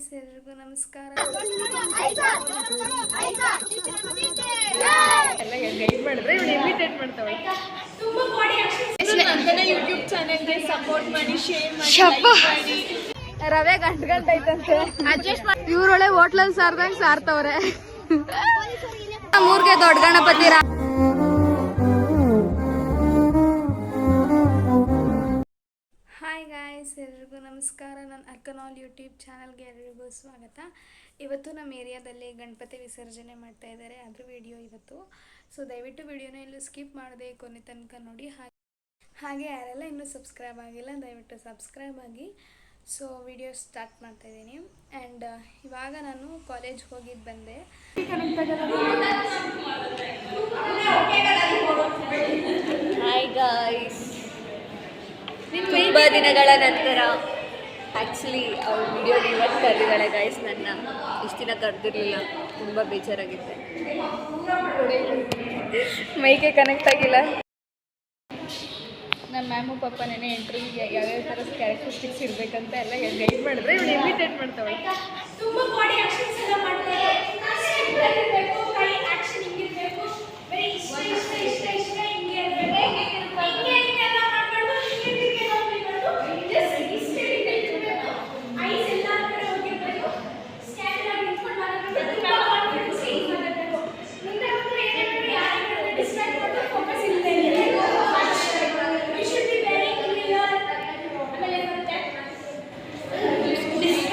Guys ಎಲ್ರಿಗೂ ನಮಸ್ಕಾರ. ರವೆ ಗಂಟ್ ಗಂಟು ಐತಂತೆ ಇವ್ರೊಳೆ ಹೋಟ್ಲಲ್ಲಿ ಸಾರ್ದಂಗ್ ಸಾರ್ತವ್ರೆ. ಮೂರ್ಗೆ ದೊಡ್ಡ ಗಣಪತಿ ಗಾಯ್ಸ್ ಎಲ್ರಿಗೂ ನಮಸ್ಕಾರ. ನನ್ನ ಅರ್ಕನಾಲ್ ಯೂಟ್ಯೂಬ್ ಚಾನಲ್ಗೆ ಎಲ್ರಿಗೂ ಸ್ವಾಗತ. ಇವತ್ತು ನಮ್ಮ ಏರಿಯಾದಲ್ಲಿ ಗಣಪತಿ ವಿಸರ್ಜನೆ ಮಾಡ್ತಾ ಇದ್ದಾರೆ. ಅದ್ರ ವಿಡಿಯೋ ಇವತ್ತು. ಸೊ ದಯವಿಟ್ಟು ವಿಡಿಯೋನ ಇಲ್ಲಿ ಸ್ಕಿಪ್ ಮಾಡದೆ ಕೊನೆ ತನಕ ನೋಡಿ. ಹಾಗೆ ಹಾಗೆ ಯಾರೆಲ್ಲ ಇನ್ನೂ ಸಬ್ಸ್ಕ್ರೈಬ್ ಆಗಿಲ್ಲ, ದಯವಿಟ್ಟು ಸಬ್ಸ್ಕ್ರೈಬ್ ಆಗಿ. ಸೊ ವಿಡಿಯೋ ಸ್ಟಾರ್ಟ್ ಮಾಡ್ತಾ ಇದ್ದೀನಿ. ಆ್ಯಂಡ್ ಇವಾಗ ನಾನು ಕಾಲೇಜ್ ಹೋಗಿದ್ದು ಬಂದೆ. ಹಾಯ್ ಗಾಯ್ಸ್ ತುಂಬ ದಿನಗಳ ನಂತರ ಆ್ಯಕ್ಚುಲಿ ಅವ್ರ ವಿಡಿಯೋ ಇವತ್ತು ಕರೆದಿದ್ದಾಳೆ ಗಾಯ್ಸ್ ನನ್ನ ಇಷ್ಟು ದಿನ ಕರೆದಿರಲಿಲ್ಲ ತುಂಬ ಬೇಜಾರಾಗಿತ್ತು ಮೈಗೆ ಕನೆಕ್ಟ್ ಆಗಿಲ್ಲ. ನಮ್ಮ ಮ್ಯಾಮು ಪಪ್ಪ ನೆನೆ ಇಂಟರ್ವ್ಯೂಗೆ ಯಾವ್ಯಾವ ಥರ ಕ್ಯಾರೆಕ್ಟರಿಸ್ಟಿಕ್ಸ್ ಇರಬೇಕಂತ ಎಲ್ಲ ಗೈಡ್ ಮಾಡಿದ್ರೆ. ಇವಳು ಇಮಿಟೇಟ್ ಮಾಡ್ತಾವೆ ತುಂಬಾ ಬಾಡಿ ಆಕ್ಷನ್ಸ್ ಎಲ್ಲ ಮಾಡ್ತಾರೆ ಇರಬೇಕು ಕೈ ಆಕ್ಷನ್ ಹಿಂಗಿರ್ಬೇಕು ಬರೀ ಇಷ್ಟ ಇಷ್ಟ ಇಷ್ಟ ಇಷ್ಟ ಹಿಂಗೆ ಇರ್ಬೇಕು ಹಿಂಗೆ ಹಿಂಗೆಲ್ಲ ಮಾಡ್ಕೊಂಡು ಹಿಂಗೆ ಹಿಂಗೆ ಹೋಗ್ಬೇಕು ಜಸ್ಟ್ ಇಷ್ಟ ಇರ್ಬೇಕು ಐಸ್ ಎಲ್ಲ ಕಡೆ ಹೋಗಿರ್ಬೇಕು ಸ್ಟ್ಯಾಂಡ್ ಆಗಿ ನಿಂತ್ಕೊಂಡು ಮಾತಾಡ್ಬೇಕು ತುಂಬಾ ಕಾನ್ಫಿಡೆನ್ಸ್ ಹಿಂಗೆ ಮಾತಾಡ್ಬೇಕು ಮುಂದೆ ಹೋದ್ರೆ ಏನಾದ್ರು ಯಾರ ಕಡೆ ಡಿಸ್ಟ್ರಾಕ್ಟ್ ಮಾಡೋದು ಫೋಕಸ್ ಇಲ್ಲದೆ ಇರಬೇಕು you should be very clear ಆಮೇಲೆ ಬರುತ್ತೆ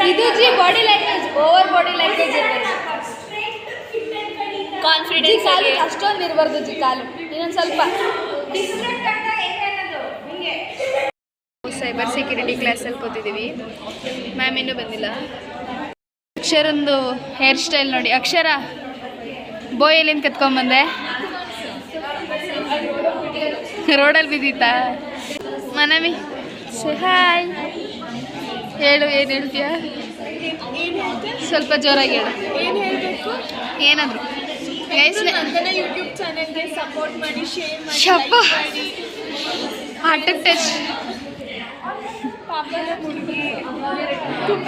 ಇದು ji body language over body language ಇರಬೇಕು ಜಿ ಕಾನ್ಫಿಡೆನ್ಸ್ ಕಾಲು ಅಷ್ಟೊಂದು ಇರಬಾರ್ದು ಜಿ ಕಾಲು. ಇನ್ನೊಂದು ಸ್ವಲ್ಪ. ಸೈಬರ್ ಸೆಕ್ಯೂರಿಟಿ ಕ್ಲಾಸಲ್ಲಿ ಕೂತಿದ್ದೀವಿ ಮ್ಯಾಮ್ ಇನ್ನೂ ಬಂದಿಲ್ಲ. ಅಕ್ಷರೊಂದು ಹೇರ್ ಸ್ಟೈಲ್ ನೋಡಿ. ಅಕ್ಷರ ಬೋಯಲ್ಲಿಂದ ಕತ್ಕೊಂಬಂದೆ ರೋಡಲ್ಲಿ ಬಿದ್ದಿತ್ತಾ? ಮನವಿ? ಹಾಯ್ ಹೇಳು, ಏನು ಹೇಳ್ತೀಯ? ಸ್ವಲ್ಪ ಜೋರಾಗಿ ಹೇಳು. ಏನಾದ್ರು? ಗೈಸ್ ನಂದನ ಯೂಟ್ಯೂಬ್ ಚಾನೆಲ್ಗೆ ಸಪೋರ್ಟ್ ಮಾಡಿ ಶೇರ್ ಮಾಡಿ ಶಪ್ಪ. like ಮಾಡಿ ಹಾರ್ಟಿಗೆ ಟಚ್ ಪಾಪದ ಹುಡುಗಿ ತುಂಬ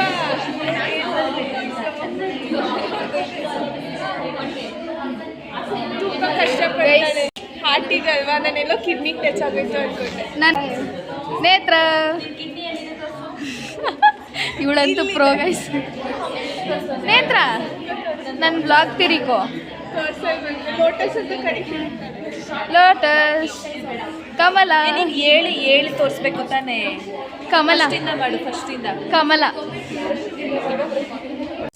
ತುಂಬ ಕಷ್ಟಪಡ್ತಾಳೆ ಹಾರ್ಟಿಗಲ್ವಾ ನಾನೆಲ್ಲೋ ಕಿಡ್ನಿಗೆ ಟಚ್ ಆಗೋಯ್ತು ಅನ್ಕೊಂಡೆ ನಾನು ನೇತ್ರ ಇವಳಂತೂ ಪ್ರೋ ಗೈಸ್ ನೇತ್ರ ನನ್ನ ಬ್ಲಾಗ್ ತಿರಿಕೋ ಪರ್ಸಲ್ ಬಂದು ಲೋಟಸ್ ಅಂತ ಕರಿತೀನಿ ಲೋಟಸ್ ಕಮಲ ನೀನು ಹೇಳಿ ಹೇಳಿ ತೋರಿಸ್ಬೇಕು ತಾನೇ. ಕಮಲ ಫಸ್ಟಿಂದ ಮಾಡು ಫಸ್ಟಿಂದ. ಕಮಲ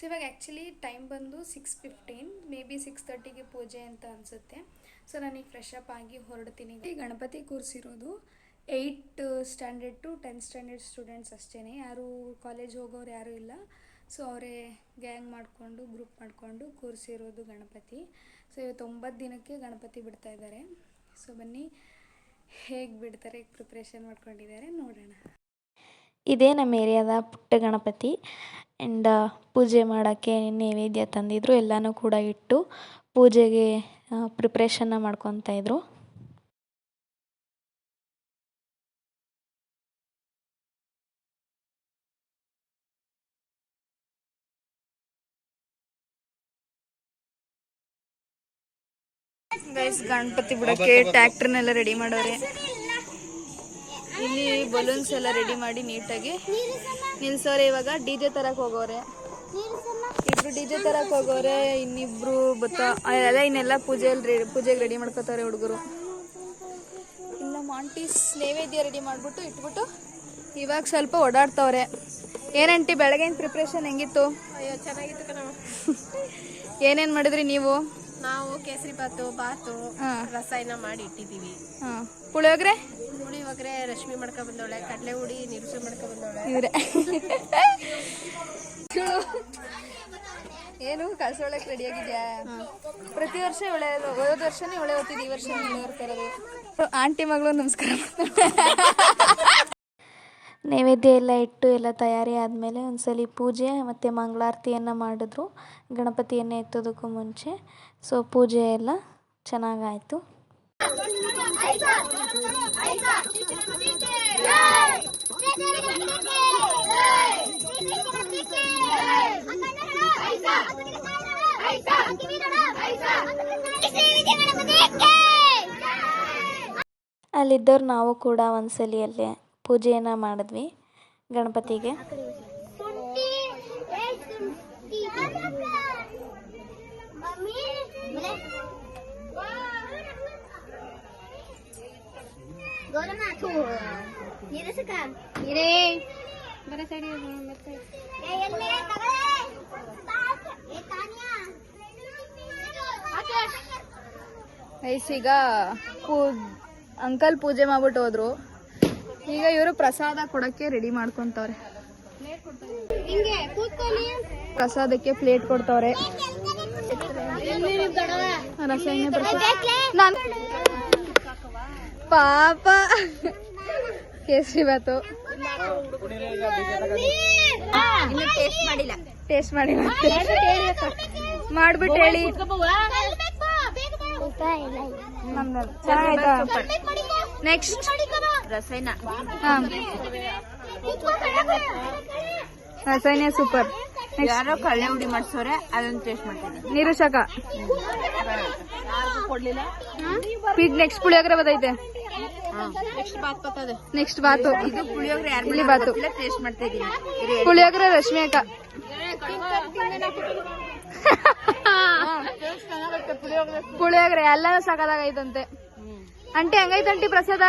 ಇವಾಗ ಆ್ಯಕ್ಚುಲಿ ಟೈಮ್ ಬಂದು six fifteen maybe six ತರ್ಟಿಗೆ ಪೂಜೆ ಅಂತ ಅನಿಸುತ್ತೆ. ಸೊ ನಾನೀಗ ಫ್ರೆಶ್ ಅಪ್ ಆಗಿ ಹೊರಡ್ತೀನಿ. Ganapati ಕೂರಿಸಿರೋದು eight standard to tenth standard students ಅಷ್ಟೇ ಯಾರು ಕಾಲೇಜ್ ಹೋಗೋರು ಯಾರೂ ಇಲ್ಲ. ಸೊ ಅವರೇ ಗ್ಯಾಂಗ್ ಮಾಡಿಕೊಂಡು, ಗ್ರೂಪ್ ಮಾಡಿಕೊಂಡು ಕೂರಿಸಿರೋದು ಗಣಪತಿ. ಸೊ ಇವತ್ತು ಒಂಬತ್ತು ದಿನಕ್ಕೆ ಗಣಪತಿ ಬಿಡ್ತಾ ಇದ್ದಾರೆ. ಸೊ ಬನ್ನಿ, ಹೇಗೆ ಬಿಡ್ತಾರೆ ಪ್ರಿಪ್ರೇಷನ್ ಮಾಡ್ಕೊಂಡಿದ್ದಾರೆ ನೋಡೋಣ. ಇದೇ ನಮ್ಮ ಏರಿಯಾದ ಪುಟ್ಟ ಗಣಪತಿ ಆ್ಯಂಡ್ ಪೂಜೆ ಮಾಡೋಕ್ಕೆ ನೈವೇದ್ಯ ತಂದಿದ್ರು, ಎಲ್ಲನೂ ಕೂಡ ಇಟ್ಟು ಪೂಜೆಗೆ ಪ್ರಿಪ್ರೇಷನ್ನ ಮಾಡ್ಕೊತಾ ಗೈಸ್ ಗಣಪತಿ ಬಿಡೋಕ್ಕೆ ಟ್ಯಾಕ್ಟ್ರನ್ನೆಲ್ಲ ರೆಡಿ ಮಾಡೋರೆ. ಇಲ್ಲಿ ಬಲೂನ್ಸ್ ಎಲ್ಲ ರೆಡಿ ಮಾಡಿ ನೀಟಾಗಿ ನಿಲ್ಸೋರೆ ಇವಾಗ. ಡಿ ಜೆ ತರಕ್ ಹೋಗೋರೆ. ಇಬ್ರು ಡಿ ಜೆ ತರಕ್ ಹೋಗೋರೆ. ಇನ್ನಿಬ್ರು ಬತ್ತಾ ಎಲ್ಲ ಇನ್ನೆಲ್ಲ ಪೂಜೆ ರೆಡಿ ಪೂಜೆಗೆ ರೆಡಿ ಮಾಡ್ಕೋತಾರೆ ಹುಡುಗರು. ಇಲ್ಲ ಮಾಂಟೀಸ್ ನೈವೇದ್ಯ ರೆಡಿ ಮಾಡ್ಬಿಟ್ಟು ಇಟ್ಬಿಟ್ಟು ಇವಾಗ ಸ್ವಲ್ಪ ಓಡಾಡ್ತವ್ರೆ. ಏನಂಟಿ ಬೆಳಗಿನ ಪ್ರಿಪ್ರೇಷನ್ ಹೆಂಗಿತ್ತು? ಅಯ್ಯೋ ಚೆನ್ನಾಗಿತ್ತು ಏನೇನು ಮಾಡಿದ್ರಿ ನೀವು? ನಾವು ಕೇಸರಿ ಬಾತು ಬಾತು ರಸಾಯನ ಮಾಡಿ ಇಟ್ಟಿದ್ದೀವಿ. ಪುಳಿಯೋಗ್ರೆ? ಪುಳಿಯೋಗ್ರೆ ಪುಳಿಯೋಗರೆ ರಶ್ಮಿ ಮಾಡ್ಕೊ ಬಂದವಳೆ ಕಡಲೆ ಹುಡಿ ನಿರುಸು ಮಾಡ್ಕೊ ಬಂದವಳೆ. ಇವ್ರೆ. ಏನು? ಕಳ್ಸೊಳಕ್ ರೆಡಿ ಆಗಿದ್ಯಾ? ಪ್ರತಿ ವರ್ಷ ಇವಳೆ ಹೋದ ವರ್ಷನೇ ಇವಳೆ ಹೋಗ್ತಿದ್ವಿ ಈ ವರ್ಷ ಆಂಟಿ ಮಗಳು ನಮಸ್ಕಾರ ನೈವೇದ್ಯ ಎಲ್ಲ ಇಟ್ಟು ಎಲ್ಲ ತಯಾರಿ ಆದಮೇಲೆ ಒಂದು ಸಲ ಪೂಜೆ ಮತ್ತು ಮಂಗಳಾರತಿಯನ್ನು ಮಾಡಿದ್ರು. ಗಣಪತಿಯನ್ನು ಎತ್ತೋದಕ್ಕೂ ಮುಂಚೆ. ಸೊ ಪೂಜೆ ಎಲ್ಲ ಚೆನ್ನಾಗಾಯಿತು. ಅಲ್ಲಿದ್ದವ್ರು ನಾವು ಕೂಡ ಒಂದ್ಸಲಿ ಅಲ್ಲೇ ಪೂಜೆಯನ್ನು ಮಾಡಿದ್ವಿ ಗಣಪತಿಗೆ. ಐಸ್ ಈಗ ಪೂ ಅಂಕಲ್ ಪೂಜೆ ಮಾಡ್ಬಿಟ್ಟು ಹೋದ್ರು. ಈಗ ಇವರು ಪ್ರಸಾದ ಕೊಡಕ್ಕೆ ರೆಡಿ ಮಾಡ್ಕೊಂತವ್ರೆ ಪ್ರಸಾದಕ್ಕೆ ಪ್ಲೇಟ್ ಕೊಡ್ತವ್ರೆ ರಸಾಯನ ನಾನ್ ಪಾಪ ಕೇಸರಿ ಬಾತು ಟೇಸ್ಟ್ ಮಾಡಿಲ್ಲ ಮಾಡ್ಬಿಟ್ಟು ಹೇಳಿ ನೆಕ್ಸ್ಟ್ ರಸಾಯನ ರಸಾಯನ ಸೂಪರ್. ಯಾರೋ ಕಳ್ಳೆ ಹುಡಿ ಮಾಡ್ಸೋರೆ ಅದನ್ನ ಟೇಸ್ಟ್ ಮಾಡ್ತೀನಿ. ನೀರು ಪಿಗ್ ನೆಕ್ಸ್ಟ್ ಪುಳಿಯೋಗರೆ ಬದೈತೆ. ನೆಕ್ಸ್ಟ್ ಬಾತ್ ಇದು ಪುಳಿಯೋಗರೆ ಯಾರು ಬಾತು. ಟೇಸ್ಟ್ ಮಾಡ್ತಾ ಇದ್ದೀನಿ ಪುಳಿಯೋಗರೆ ರಶ್ಮಿ ಅಕ್ಕ ಪುಳಿಯೋಗರೆ. ಎಲ್ಲಾನು ಸಾಕಾಗೈತಂತೆ ಅಂಟಿ ಹಂಗೈತಂಟಿ ಪ್ರಸಾದ?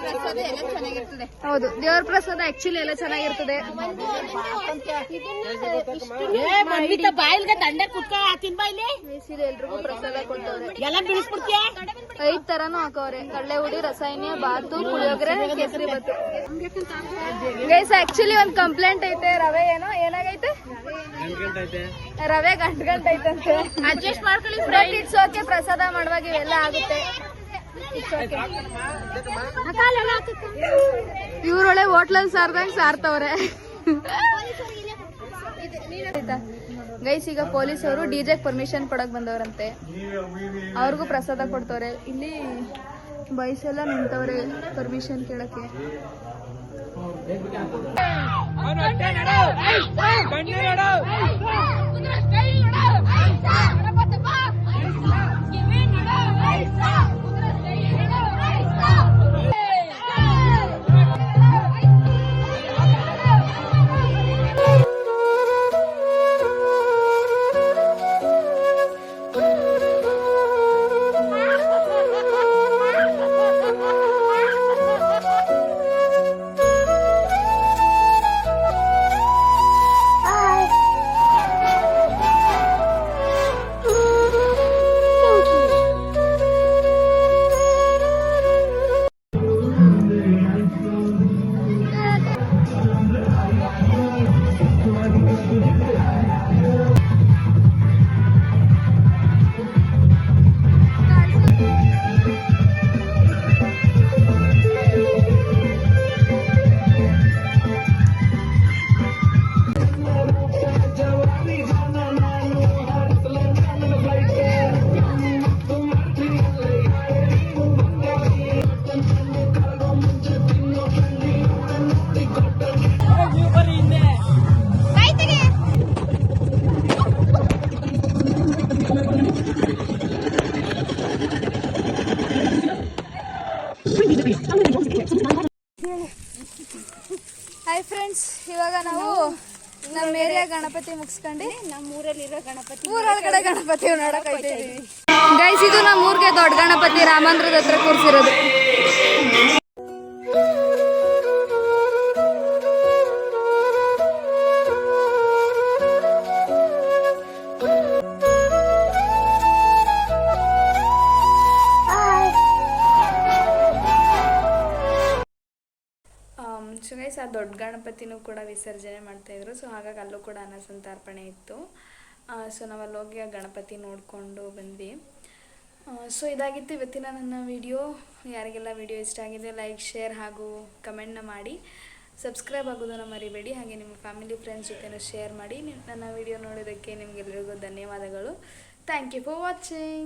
ಪ್ರಸಾದ ಎಲ್ಲ ಚೆನ್ನಾಗಿರ್ತದೆ. ಹೌದು ದೇವ್ರ ಪ್ರಸಾದ ಆಕ್ಚುಲಿ ಎಲ್ಲ ಚೆನ್ನಾಗಿರ್ತದೆ. ಎಲ್ರಿಗೂ ಪ್ರಸಾದ ಕೊಡ್ತವ್ರೆ. ಐದ್ ತರಾನು ಹಾಕವ್ರೆ. ಕಡಲೆ ಹುಡಿ ರಸಾಯನ ಬಾತು ಪುಳಿಯೋಗರೆ ಕೇಸರಿ ಬಾತು. ಗೈಸ್ ಆಕ್ಚುಲಿ ಒಂದ್ ಕಂಪ್ಲೇಂಟ್ ಐತೆ. ರವೆ ಏನೋ ಏನಾಗೈತೆ? ರವೆ ಗಂಟ್ ಗಂಟ್ ಐತಂತೆ. ಅಡ್ಜಸ್ಟ್ ಮಾಡ್ಕೊಳ್ಳಿ ಪ್ರಸಾದ ಮಾಡುವಾಗ ಇವೆಲ್ಲ ಆಗುತ್ತೆ. ಇವ್ರೊಳೆ ಹೋಟ್ಲಲ್ಲಿ ಸಾರ್ದಂಗ್ ಸಾರ್ತವ್ರೆ ಗೈಸ್ ಈಗ ಪೊಲೀಸ್ ಅವರು ಡಿಜೆಗ್ ಪರ್ಮಿಷನ್ ಕೊಡಕ್ ಬಂದವ್ರಂತೆ ಅವ್ರಿಗೂ ಪ್ರಸಾದ ಕೊಡ್ತವ್ರೆ ಇಲ್ಲಿ ಬಾಯ್ಸ್ ಎಲ್ಲ ನಿಂತವ್ರೆ ಪರ್ಮಿಷನ್ ಕೇಳಕ್ಕೆ ಇವಾಗ ನಾವು ನಮ್ಮ ಏರಿಯಾ ಗಣಪತಿ ಮುಗಿಸ್ಕೊಂಡು ನಮ್ಮ ಊರಲ್ಲಿರೋ ಗಣಪತಿ ಊರೊಳಗಡೆ ಗಣಪತಿ ನೋಡಕ್ ಗೈಸ್ ಇದು ನಮ್ಮ ಊರಿಗೆ ದೊಡ್ಡ ಗಣಪತಿ ರಾಮಂದ್ರದ ಹತ್ರ ಕೂರ್ಸಿರೋದು. ದೊಡ್ಡ ಗಣಪತಿನೂ ಕೂಡ ವಿಸರ್ಜನೆ ಮಾಡ್ತಾಯಿದ್ರು ಸೊ ಹಾಗಾಗಿ ಅಲ್ಲೂ ಕೂಡ ಅನ್ನಸಂತರ್ಪಣೆ ಇತ್ತು. ಸೊ ನಾವಲ್ಲಿ ಹೋಗಿ ಆ ಗಣಪತಿ ನೋಡಿಕೊಂಡು ಬಂದ್ವಿ. ಸೊ ಇದಾಗಿತ್ತು ಇವತ್ತಿನ ನನ್ನ ವಿಡಿಯೋ. ಯಾರಿಗೆಲ್ಲ ವಿಡಿಯೋ ಇಷ್ಟ ಆಗಿದೆ, ಲೈಕ್, ಶೇರ್ ಹಾಗೂ ಕಮೆಂಟ್ನ ಮಾಡಿ. ಸಬ್ಸ್ಕ್ರೈಬ್ ಆಗೋದನ್ನು ಮರಿಬೇಡಿ. ಹಾಗೆ ನಿಮ್ಮ ಫ್ಯಾಮಿಲಿ, ಫ್ರೆಂಡ್ಸ್ ಜೊತೆನೂ ಶೇರ್ ಮಾಡಿ. ನನ್ನ ವಿಡಿಯೋ ನೋಡೋದಕ್ಕೆ ನಿಮಗೆಲ್ಲರಿಗೂ ಧನ್ಯವಾದಗಳು. Thank you for watching